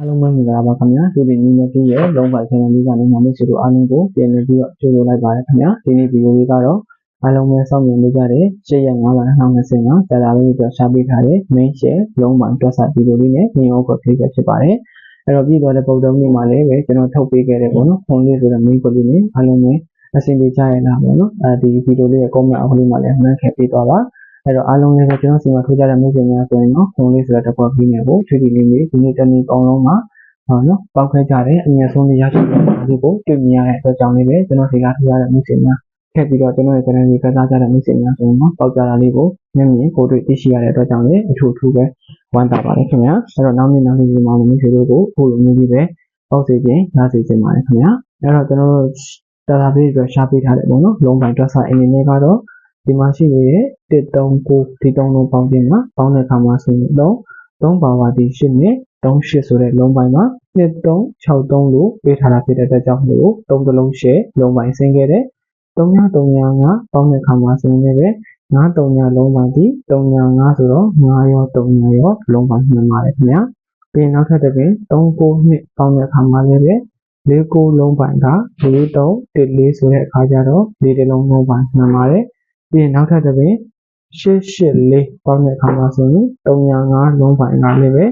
အားလုံးပဲမင်္ဂလာပါခင်ဗျာဒီဒီညီမကြီးရဲ့လုံးပါ channel လေးကနေနာမည်စီတို့အားလုံးကိုပြန်လည်ပြီးတော့ကြိုဆိုလိုက်ပါတယ်ခင်ဗျာဒီနေ့ဗီဒီယိုလေးကတော့အားလုံးပဲစောင့်မျှော်နေကြတဲ့ရှေ့ရက်9လ2020မှာကြာတာလေးအတွက်ရှားပေးထားတဲ့ main share လုံးပါတွက်စာဗီဒီယိုလေးနဲ့ညီအောင်ပေါ်လေးပဲဖြစ်ပါတယ်အဲ့တော့ပြီးတော့တဲ့ပုံတုံးလေးမှာလည်းပဲကျွန်တော်ထုတ်ပေးခဲ့တဲ့ပေါ့နော်ဖုန်းလေးဆိုတဲ့ main ကိုလေးနဲ့အားလုံးပဲအဆင်ပြေကြရလားပေါ့နော်အဲဒီဗီဒီယိုလေးရဲ့ comment အောက်လေးမှာလည်းမှတ်ခဲ့ပေးသွားပါ အဲ့တော့အားလုံးလည်းပဲကျွန်တော်စီမှာထိုးကြတဲ့မိတ်ဆွေများဆိုရင်တော့ဖုန်းလေးဆိုတဲ့တစ်ခွက်ပြီးနေဖို့ထွေးတီလေးလေးဒီနေ့တနေ့ပေါင်းလုံးမှာဟုတ်နော်ပောက်ခွဲကြတဲ့အမြတ်ဆုံးလေးရရှိတဲ့အားလေးကိုတွေ့မြင်ရတဲ့အတွက်ကြောင့်လေးပဲကျွန်တော်ဒီကထိုးရတဲ့မိတ်ဆွေများထည့်ပြီးတော့ကျွန်တော်ရဲ့ channel လေးကစားကြတဲ့မိတ်ဆွေများဆိုရင်တော့ပောက်ကြတာလေးကိုမျက်မြင်ကိုတွေ့သိရှိရတဲ့အတွက်ကြောင့်လေးအထူးအထူးပဲဝမ်းသာပါတယ်ခင်ဗျာအဲ့တော့နောက်နေ့နောက်နေ့ဒီမှာမိတ်ဆွေတို့ကိုအခုလိုမျိုးလေးပဲပောက်စေခြင်းရစေခြင်းပါတယ်ခင်ဗျာအဲ့တော့ကျွန်တော်တို့တာတာပေးအတွက်ရှားပေးထားတဲ့ပေါ့နော်လုံးပိုင်တွက်စာအနေနဲ့ကတော့ ဒီမှာရှိနေတဲ့139ဒီ3လုံးပေါင်းခြင်းမှာပေါင်းတဲ့အခါမှာဆိုရင်တော့3ပါဝါဒီ8နဲ့38ဆိုတဲ့လုံးပိုင်းမှာ2363လို့ပေးထားတာဖြစ်တဲ့အတွက်ကြောင့်မို့3ကလုံးရှယ်လုံးပိုင်းဆင်းခဲ့တဲ့3935ပေါင်းတဲ့အခါမှာဆိုရင်လည်း93လုံးပိုင်းဒီ35ဆိုတော့9ရော3ရောလုံးပိုင်းမှန်ပါတယ်ခင်ဗျာပြီးရင်နောက်ထပ်တစ်ပင်39ပေါင်းတဲ့အခါမှာလည်းပဲ၄ကိုလုံးပိုင်းက4314ဆိုတဲ့အခါကျတော့ဒီတလုံးလုံးပိုင်းမှန်ပါတယ် ပြီးရင်နောက်ထပ်တစ်ပင်884ပေါင်းတဲ့အခါမှာဆိုရင်305လုံးပိုင်းကလည်းပဲ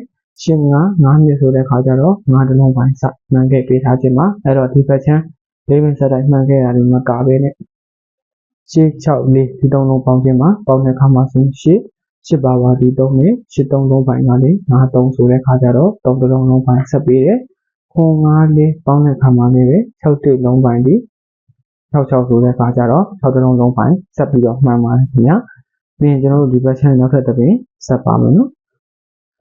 85 9နှစ်ဆိုတဲ့အခါကျတော့9တလုံးပိုင်းစမှန်ခဲ့ပေးထားခြင်းပါအဲ့တော့ဒီဘက်ချမ်းလေးပင်ဆက်တိုင်းမှန်ခဲ့ရတယ်မကပဲနဲ့664ဒီသုံးလုံးပေါင်းခြင်းပါပေါင်းတဲ့အခါမှာဆိုရင်8 8ပါပါဒီ3နဲ့8 3လုံးပိုင်းကလည်း93ဆိုတဲ့အခါကျတော့3တလုံးလုံးပိုင်းဆက်ပေးတယ်ခွန်5လေးပေါင်းတဲ့အခါမှာလည်း6တိလုံးပိုင်းဒီ 66ဆိုတဲ့အခါကျတော့6တလုံးလုံးပိုင်းဆက်ပြီးတော့မှန်ပါတယ်ခင်ဗျာပြီးရင်ကျွန်တော်တို့ဒီဘက်ချမ်းနောက်ထပ်တစ်ပင်ဆက်ပါမယ်နော်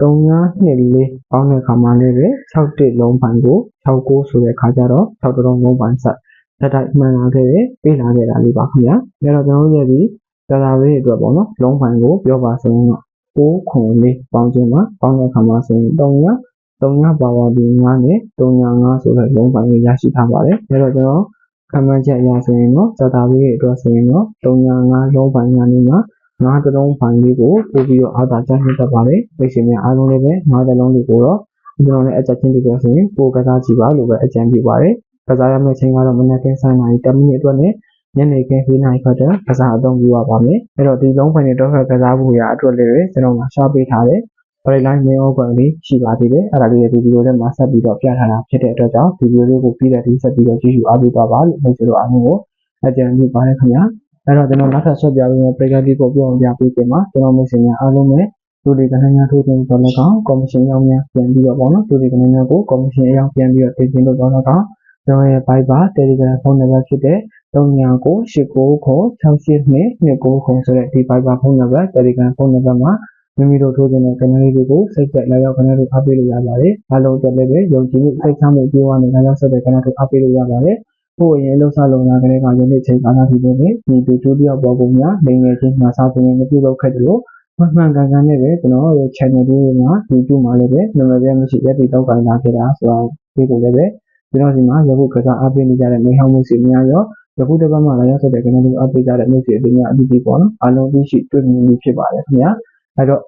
3924ပေါင်းတဲ့အခါမှာလည်းပဲ61လုံးပိုင်းကို69ဆိုတဲ့အခါကျတော့6တလုံးလုံးပိုင်းဆက်တက်တိုက်မှန်လာခဲ့တယ်ပေးလာခဲ့တာလေးပါခင်ဗျာဒါတော့ကျွန်တော်တို့ရဲ့ဒီဒါသာလေးအတွက်ပေါ့နော်လုံးပိုင်းကိုပြောပါဆိုရင်တော့6ခွန်လေးပေါင်းခြင်းမှာပေါင်းတဲ့အခါမှာဆိုရင်300 300ပါဝါဒီ9နဲ့305ဆိုတဲ့လုံးပိုင်းကိုရရှိထားပါတယ်ဒါတော့ကျွန်တော် ခံမှန်းချက်အရဆိုရင်တော့ဇာတာလေးရဲ့အတွက်ဆိုရင်တော့305လုံးပိုင်းကနေမှာငါးတလုံးဖိုင်လေးကိုပို့ပြီးတော့အားသာချနှိပ်တတ်ပါတယ်မိတ်ဆွေများအားလုံးလည်းပဲငါးတလုံးလေးကိုတော့ကျွန်တော်လည်းအကြက်ချင်းတွေဆိုရင်ပို့ကစားကြည့်ပါလို့ပဲအကြံပြုပါတယ်ကစားရမယ့်ချိန်ကတော့မနက်ခင်း7နာရီ10မိနစ်အတွက်နဲ့ညနေခင်း7နာရီခွဲတည်းကစားအသုံးပြုရပါမယ်အဲ့တော့ဒီလုံးဖိုင်တွေတော့ကစားဖို့ရအတွက်လည်းပဲကျွန်တော်ကရှားပေးထားတယ် ပရိလိုင်းမင်းဩကွန်လေးရှိပါသေးတယ်အဲ့ဒါလေးဒီဗီဒီယိုထဲမှာဆက်ပြီးတော့ပြထားတာဖြစ်တဲ့အတွက်ကြောင့်ဒီဗီဒီယိုလေးကိုပြီးတဲ့ဒီဆက်ပြီးတော့ကြည့်ရှုအားပေးသွားပါလို့မိတ်ဆွေတို့အားလုံးကိုအကြံပြုပါတယ်ခင်ဗျာအဲ့တော့ကျွန်တော်နောက်ထပ်ဆက်ပြပေးမယ့် practice ကိုပြောင်းပြပေးခြင်းမှာကျွန်တော်မိတ်ဆွေများအားလုံးပဲလူတွေကနေများထိုးခြင်းဆိုလည်းကောင်းကော်မရှင်ရောက်များပြန်ပြီးတော့ပေါ့နော်လူတွေကနေများကိုကော်မရှင်အရောက်ပြန်ပြီးတော့တင်ခြင်းလို့တော့တော့ကျွန်တော်ရဲ့ Viber Telegram ဖုန်းနံပါတ်ဖြစ်တဲ့3998968229ဆိုတဲ့ဒီ Viber ဖုန်းနံပါတ် Telegram ဖုန်းနံပါတ်မှာ မိမိတို့ထိုးခြင်းတဲ့ channel လေးတွေကိုစိတ်သက်လာရောက် channel တွေအားပေးလို့ရပါတယ်အားလုံးအတွက်လည်းပဲယုံကြည်မှုစိတ်ချမှုပြေဝနေကြရောက်ဆက်တဲ့ channel တွေအားပေးလို့ရပါတယ်ဖို့အရင်လှုပ်ရှားလုံလာကလေးကယနေ့ချိန်ကာလဖြစ်တဲ့ဒီတူတူတယောက်ပေါ်ပုံများလိမ်ငယ်ချင်းမှာစားခြင်းမပြုလုပ်ခဲ့တယ်လို့မှန်မှန်ကန်ကန်နဲ့ပဲကျွန်တော်ရဲ့ channel လေးမှာ YouTube မှာလည်းပဲနာမည်ပြမရှိရတဲ့တောက်ကန်လာခဲ့တာဆိုတာဒီကိုလည်းပဲကျွန်တော်ဒီမှာရဖို့ကစားအပေးနေကြတဲ့နေဟောင်းမှုစီများရောယခုတစ်ပတ်မှလာရောက်ဆက်တဲ့ကနေလေးအပေးကြတဲ့မှုစီအပေးများအပြီးပြီးပေါ့နော်အလုံးပြီးရှိတွေ့မြင်မှုဖြစ်ပါတယ်ခင်ဗျာ အဲတော့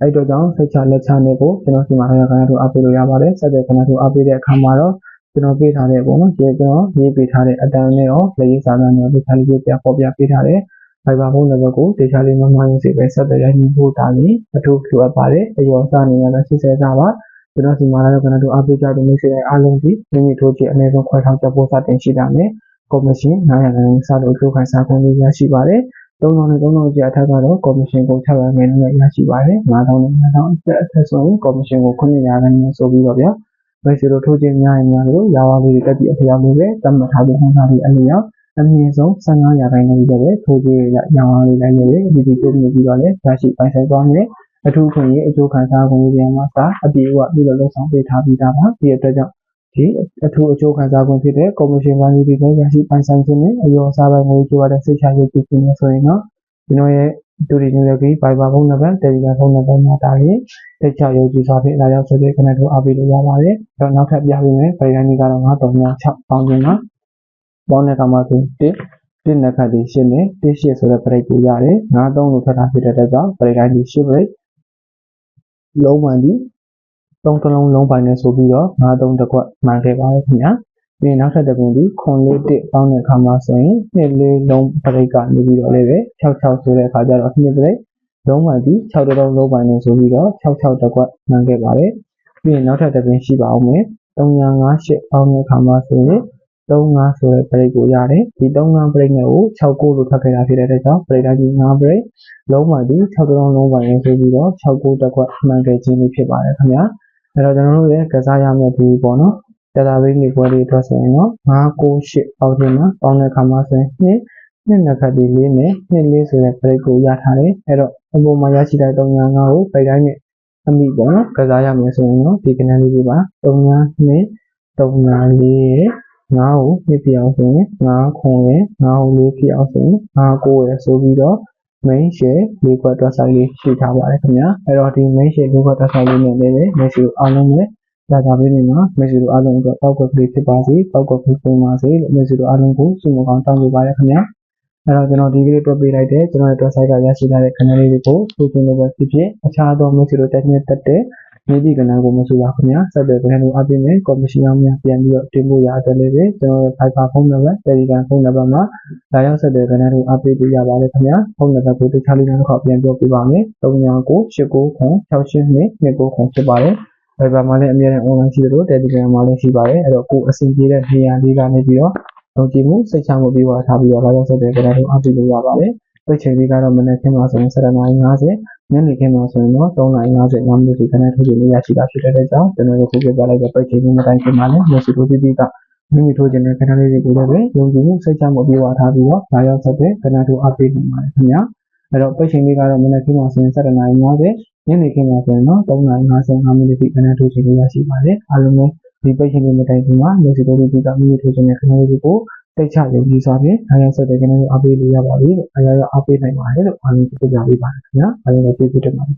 အဲ့တော့ကြောင့်စိတ်ချလက်ချနဲ့ကိုကျွန်တော်ဒီမှာရကနေတို့အပေးလို့ရပါတယ်ဆက်တဲ့ကနေတို့အပေးတဲ့အခါမှာတော့ကျွန်တော်ပေးထားတဲ့ပေါ့နော်ဒီကျွန်တော်ရေးပေးထားတဲ့အတန်းနဲ့ရောလက်ရေးစာတမ်းနဲ့ဒီခါလေးပြပေါ်ပြပေးထားတဲ့ Viber ဖုန်းနံပါတ်ကိုဒေချာလေးမမှန်ရင်စိပဲဆက်သွယ်ရည်ဖို့တာလေးအထူးလိုအပ်ပါတယ်အယောစာနေရတဲ့စစ်ဆေးစားပါကျွန်တော်ဒီမှာလည်းကျွန်တော်တို့အားပေးကြတဲ့မိတ်ဆွေတွေအားလုံးဒီမိမိထိုးချအနည်းဆုံးခွဲထောင်ချက်ပို့စတင်ရှိတာနဲ့ကော်မရှင်900ခန်းစလို့ထိုးခိုင်စားခွင့်လေးရရှိပါတယ် 3000နဲ့3000ကျအထက်ကတော့ကော်မရှင်ကို600ခန်းနဲ့ရရှိပါတယ်9000နဲ့9000အထက်အထက်ဆိုရင်ကော်မရှင်ကို900ခန်းနဲ့ဆိုပြီးတော့ဗျာမိတ်ဆွေတို့ထိုးခြင်းများရင်များလို့ရာဝါလေးတွေတက်ပြီးအဖျောက်လေးပဲတတ်မှတ်ထားတဲ့ဟန်စာလေးအလျောက်အမြင့်ဆုံး15ရာခိုင်နှုန်းပဲထိုးခြင်းရာဝါလေးလည်းလည်းဒီဒီတိုးမြင့်ပြီးတော့လည်းရရှိပိုင်ဆိုင်သွားမယ်အထူးခွင့်ရေးအကျိုးခံစားခွင့်ရေးများမှာစာအပြည့်အဝပြုလုပ်လုပ်ဆောင်ပေးထားပြီးသားပါဒီအတွက်ကြောင့် ဒီအထူးအကျိုးခံစားခွင့်ဖြစ်တဲ့ကော်မရှင်ပိုင်းဒီလည်းရရှိပိုင်ဆိုင်ခြင်းနဲ့အယောအစားပိုင်းငွေကြေးရတဲ့စိတ်ချရေးပြုခြင်းနဲ့ဆိုရင်တော့ကျွန်တော်ရဲ့တူရီညူရကီ Viber ဖုန်းနံပါတ် Telegram ဖုန်းနံပါတ်မှာတာရင်တိတ်ချရုပ်ကြည့်စွာဖြင့်လာရောက်ဆိုတဲ့ခဏတို့အားပေးလို့ရပါတယ်။တော့နောက်ထပ်ပြပေးမယ်။ဗီဒီယိုလေးကတော့9306ပေါင်းခြင်းမှာပေါင်းတဲ့အခါမှာဆို1 1နှစ်ခတ်ဒီ8နဲ့1 8ဆိုတဲ့ပရိတ်ကိုရတယ်။93လို့ထပ်တာဖြစ်တဲ့အတွက်ကြောင့်ပရိတ်တိုင်းဒီ8ပရိတ်လုံးမှန်ဒီ သုံးတစ်လုံးလုံးပိုင်နဲ့ဆိုပြီးတော့ငါးသုံးတစ်ကွက်မှန်ခဲ့ပါတယ်ခင်ဗျာပြီးရင်နောက်ထပ်တစ်ခုဒီခွန်လေးတစ်ပေါင်းတဲ့အခါမှာဆိုရင်နှစ်လေးလုံးပရိတ်ကနေပြီးတော့လည်းပဲ66ဆိုတဲ့အခါကျတော့နှစ်ပရိတ်လုံးပိုင်ပြီး6တစ်လုံးလုံးပိုင်နဲ့ဆိုပြီးတော့66တစ်ကွက်မှန်ခဲ့ပါတယ်ပြီးရင်နောက်ထပ်တစ်ခုရှိပါအောင်မယ်358ပေါင်းတဲ့အခါမှာဆိုရင်35ဆိုတဲ့ပရိတ်ကိုရတယ်ဒီ35ပရိတ်နဲ့ကို69လို့ထပ်ခဲ့တာဖြစ်တဲ့အတွက်ကြောင့်ပရိတ်တိုင်းကြီး5ပရိတ်လုံးပါဒီ6တောင်းလုံးပါရင်ဆိုပြီးတော့6ကိုတက်ကွက်မှန်ခဲ့ခြင်းလေးဖြစ်ပါတယ်ခင်ဗျာ အဲ့တော့ကျွန်တော်တို့ရဲ့ကစားရမယ့်ဒီပေါ့နော်တက်တာဘိနေပွဲလေးအတွက်ဆိုရင်တော့9 9 8ပေါင်းခြင်းမှာပေါင်းတဲ့အခါမှာဆိုရင်2နှစ်နှစ်ခတ်ဒီလေးနဲ့နှစ်လေးဆိုတဲ့ break ကိုရထားတယ်အဲ့တော့အပေါ်မှာရရှိတဲ့395ကိုပိတ်တိုင်းနဲ့အမိပေါ့နော်ကစားရမယ်ဆိုရင်တော့ဒီကနန်းလေးတွေပါ32 34 9ကိုနှစ်ပြအောင်ဆိုရင်9ခွန်ရယ်9ကိုလေးပြအောင်ဆိုရင်9ကိုရယ်ဆိုပြီးတော့ main share လေးခွက်တွက်ဆိုင်လေးရှိထားပါတယ်ခင်ဗျာအဲ့တော့ဒီ main share လေးခွက်တွက်ဆိုင်လေးနဲ့လည်းပဲ message အားလုံးနဲ့လာကြပေးနေမှာ message တို့အားလုံးအတွက်ပောက်ကွက်ကလေးဖြစ်ပါစေပောက်ကွက်ပြီးပုံပါစေလို့ message တို့အားလုံးကိုစုမကောင်းတောင်းပေးပါတယ်ခင်ဗျာအဲ့တော့ကျွန်တော်ဒီကလေးတွက်ပေးလိုက်တဲ့ကျွန်တော်ရဲ့တွက်ဆိုင်ကရရှိထားတဲ့ channel လေးတွေကိုစုပြင်လို့ပဲဖြစ်ဖြစ်အခြားသော message တို့ technique တက်တဲ့ မြေဒီကနန်းကိုမဆိုပါခင်ဗျာဆက်သွယ်ပြန်လို့အပြင်နဲ့ commission အောင်များပြန်ပြီးတော့တင်ဖို့ရအတွက်လေးပဲကျွန်တော်ရဲ့ Viber ဖုန်းနံပါတ် Telegram ဖုန်းနံပါတ်မှာလာရောက်ဆက်တဲ့ကဏ္ဍတို့အပိတ်ပေးရပါတယ်ခင်ဗျာဖုန်းနံပါတ်ကိုတခြားလေးတစ်ခါပြန်ပြောပြပါမယ်39989269ဖြစ်ပါတယ်။ Viber မှာလည်းအများနဲ့ online ရှိသလို Telegram မှာလည်းရှိပါတယ်အဲ့တော့ကိုယ်အဆင်ပြေတဲ့နေရာလေးကနေပြီးတော့လုံခြုံမှုစိတ်ချမှုပြီးွားထားပြီးတော့လာရောက်ဆက်တဲ့ကဏ္ဍတို့အပိတ်လို့ရပါတယ်။ပိတ်ချိန်လေးကတော့မနက်ခင်းမှာဆိုရင်7:50ညနေခင်းမှာဆိုရင်တော့3:50မိနစ်ဒီကဏ္ဍထုတ်ချိန်လေးရရှိတာဖြစ်တဲ့အတွက်ကြောင့်ကျွန်တော်တို့ခုပြပြလိုက်တဲ့ပိတ်ချိန်လေးမတိုင်းခင်မှာလည်းမျက်စိတို့တိတိကမိမိထိုးခြင်းတဲ့ကဏ္ဍလေးတွေကိုလည်းပဲယုံကြည်မှုစိတ်ချမှုပြေဝထားပြီးတော့လာရောက်ဆက်တဲ့ကဏ္ဍတို့အပိတ်နေပါတယ်ခင်ဗျာအဲ့တော့ပိတ်ချိန်လေးကတော့မနက်ခင်းမှာဆိုရင်7:50ညနေခင်းမှာဆိုရင်တော့3:55မိနစ်ထိကဏ္ဍထိုးခြင်းလေးရရှိပါတယ်အားလုံးပဲဒီပိတ်ချိန်လေးမတိုင်ခင်မှာမျက်စိတို့တိတိကမိမိထိုးခြင်းတဲ့ကဏ္ဍလေးတွေကို စိတ်ချယုံကြည်စွာဖြင့်လာရောက်ဆက်တဲ့ကဏ္ဍတို့အပိတ်လို့ရပါပြီလို့အားရရအပိတ်နိုင်ပါတယ်လို့အားလုံးပြပြပေးပါတယ်ခင်ဗျာအားလုံးပဲကျေးဇူးတင်ပါတယ်